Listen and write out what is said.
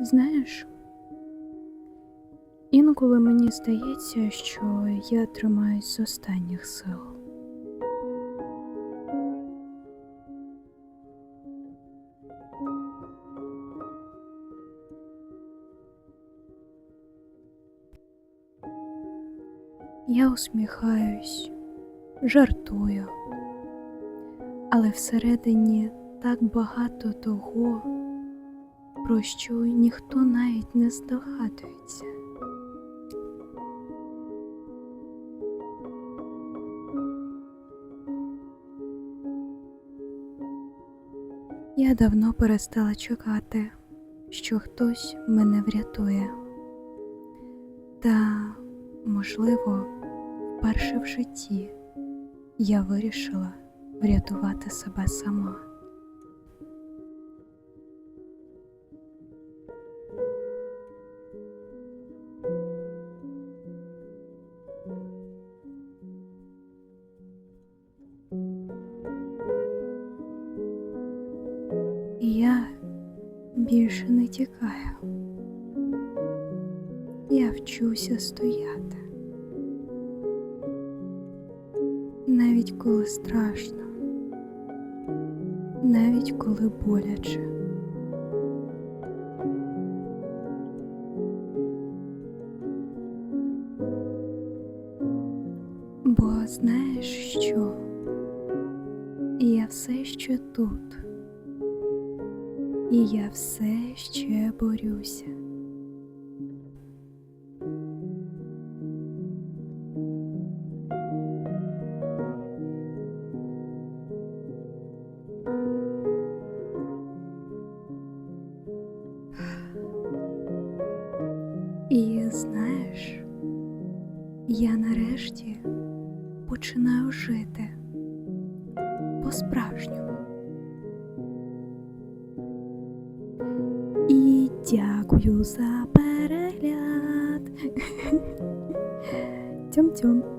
Знаєш, інколи мені здається, що я тримаюсь з останніх сил. Я усміхаюсь, жартую, але всередині так багато того, про що ніхто навіть не здогадується. Я давно перестала чекати, що хтось мене врятує. Та, можливо, вперше в житті я вирішила врятувати себе сама. І я більше не тікаю. Я вчуся стояти. Навіть коли страшно, навіть коли боляче. Бо знаєш що? Я все ще тут і я все ще борюся. Я нарешті починаю жити по-справжньому. І дякую за перегляд. Тьом-тьом.